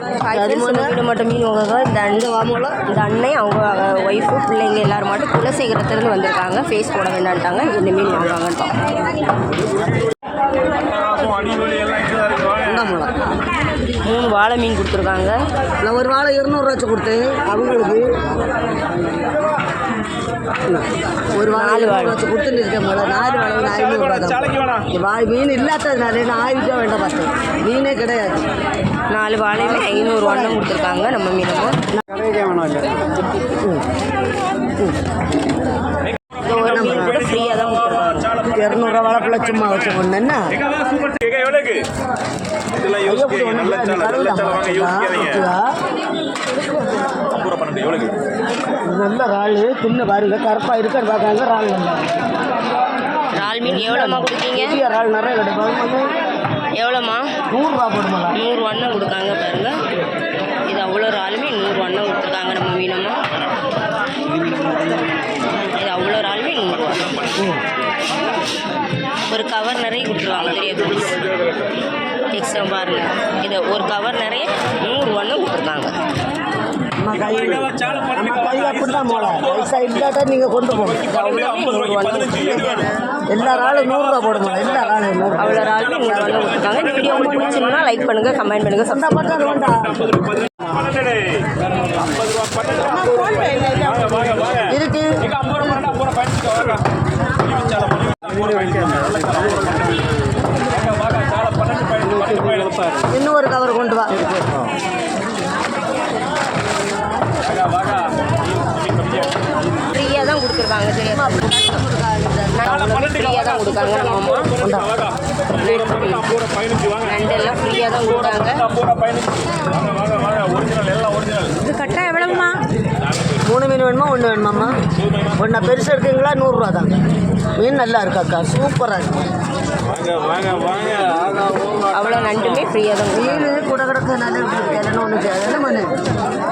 மீன் மட்டும் மீன் வாங்க இந்த அண்ணன் வாங்கலாம் இந்த அண்ணன் அவங்க ஒய்ஃபு பிள்ளைங்க எல்லாரும் மட்டும் குலசேகரத்துலேருந்து வந்திருக்காங்க. ஃபேஸ் போட வேண்டான்ட்டாங்க இந்த மீன் வாங்குவாங்கன்ட்டோம் மூணு வாழை மீன் கொடுத்துருக்காங்க. நான் ஒரு வாழை இருநூறுவாச்சு கொடுத்தேன். அவங்களுக்கு ஒரு வாழை நாலு வாழை. இருநூறுவாச்சு கொடுத்துட்டு இருக்கேன் நாலு வாழை ஒரு ஐநூறுரூவா தான். இந்த வாழை மீன் இல்லாததுனால நான் ஆயிரம் ரூபா வேண்டாம் பார்த்தேன். மீனே கிடையாது. நாலு வாழையுமே ஐநூறுவான்னு கொடுத்துருக்காங்க. நம்ம மீனமும் ஃப்ரீயாக தான் கொடுத்துருக்காங்க. இரநூறுவா வாழைப்பழ சும்மா வச்சு கொண்டேன்னா எவ்வளவு இதெல்லாம் யோசிக்க நல்ல சேனல் நல்ல சேனல் வாங்க யோசிக்காதீங்க. அப்புறம் பன்னெண்டு. எவ்வளவு நல்ல இறால் சின்ன பாருங்க கருப்பாக இருக்கான்னு பார்க்காங்க இறால் நல்லா இறால் மீன் எவ்வளோம்மா கொடுத்தீங்க? பெரிய இறால் நிறைய கிடைப்பாங்க எவ்வளோம்மா? நூறுரூவா போடுமாடா நூறு வண்ணம் கொடுக்காங்க பாருங்க. இது அவ்வளோ ஒரு ஆளுமே நூறு வண்ணம் கொடுத்துருக்காங்க நம்ம மீனம்மா. இது அவ்வளோ ஒரு ஆளுமே நூறு வண்ணம் ஒரு கவர் நிறைய கொடுத்துருவாங்க தெரியாது எக்ஸ்ட்ரா பாருங்க. இது ஒரு கவர் நிறைய நூறு வண்ணம் கொடுத்துருக்காங்க. நம்ம கை நம்ம கை அப்படி தான் போல பைசா இல்லாட்டா நீங்கள் கொண்டு போகணும். எல்லா இறாலும் நூறுரூவா எல்லா நூறு அவ்வளோ இந்த வீடியோ உங்களுக்கு பிடிச்சிருந்தா லைக் பண்ணுங்க கமெண்ட் பண்ணுங்க அந்த மட்டும் வேண்டா பன்னெண்டு ஐம்பது ரூபா பன்னெண்டு வாங்க வாங்க வாங்க இருக்கு இன்னும் ஒரு கவர் கொண்டு வா. ஃப்ரீயாக தான் கொடுக்காங்க நம்ம அம்மா நண்டெல்லாம் ஃப்ரீயாக தான் எல்லாம் இது கட்டா எவ்வளவுமா? மூணு மீன் வேணுமா ஒன்று வேணுமாம்மா? ஒன்றா பெருசு எடுத்தீங்களா நூறுரூவா தான் மீன் நல்லா இருக்காக்கா சூப்பராக இருக்கு வாங்க வாங்க வாங்க ஆகா ஓகா அவ்வளோ நண்டுமே ஃப்ரீயாக தான் மீன் கூட கிடக்க நல்லா இருக்கு ஒன்று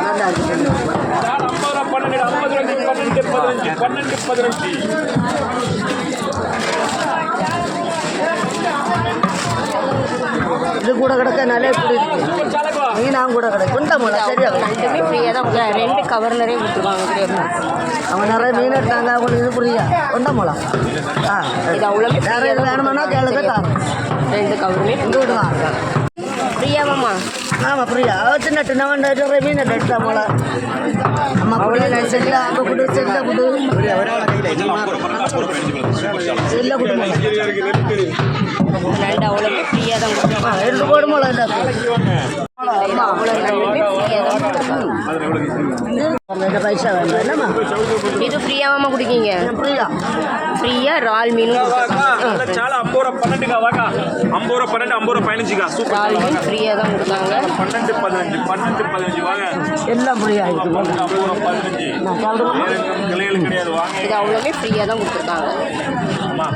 நல்லா இருக்கு சார் ஐம்பது ரூபா பன்னெண்டு ஐம்பது ரெண்டு பன்னெண்டு பதினஞ்சு பன்னெண்டு பதினஞ்சு இது கூட கிடக்க இருக்கு. மீனாவும் கூட கிடக்கு. கொண்ட போல சரியா நண்டுமே ஃப்ரீயாக தான் ரெண்டு கவர் நிறைய தெரியாது அவங்க நிறைய மீன் எடுத்தாங்க அவங்களுக்கு இது புரியா கொண்ட போலாம் ஆ இது அவ்வளோமே வேற எது வேணுமானா கேளுங்க ரெண்டு கவருமே இங்கே விடுவான் ஃப்ரீயாவாம்மா ஆமாம் புரியா. சின்ன சின்ன வண்ட நிறைய மீன் எடுத்தா போல. அம்மா கூட செல்ல அங்கே கொடு செல்ல கொடு. செல்ல கொடு. நண்டு அவ்வளோமே ஃப்ரீயாக தான் கொடுத்துருக்காங்க ரெண்டு போடு போல இல்லை அவ்வளோ நண்டுமே ஃப்ரீயாக தான் ரெண்டு பைசா வேண்டாம் என்னம்மா? இது ஃப்ரீயாவாம்மா கொடுக்கீங்க? புரியா ஃப்ரீயாக இறால் மீனும் கொடுத்துருக்காங்க చాలా வாங்க ஐம்பது ரூபா பன்னெண்டு ஐம்பது ரூபா பதினஞ்சுக்கா. சூப்பர் இறால் மீன் ஃப்ரீயாக தான் கொடுத்தாங்க. பன்னெண்டு பதினஞ்சு பன்னெண்டு பதினஞ்சு வாங்க. எல்லாம் புரியா இருக்கு. பன்னெண்டு ஐம்பது ரூபா பதினஞ்சு. நான் சாப்பிடுவோம் வேற எங்கேயும் கிளைகள் கிடையாது. வாங்க. இது அவ்வளோமே ஃப்ரீயாக தான் கொடுத்துருக்காங்க. அம்மா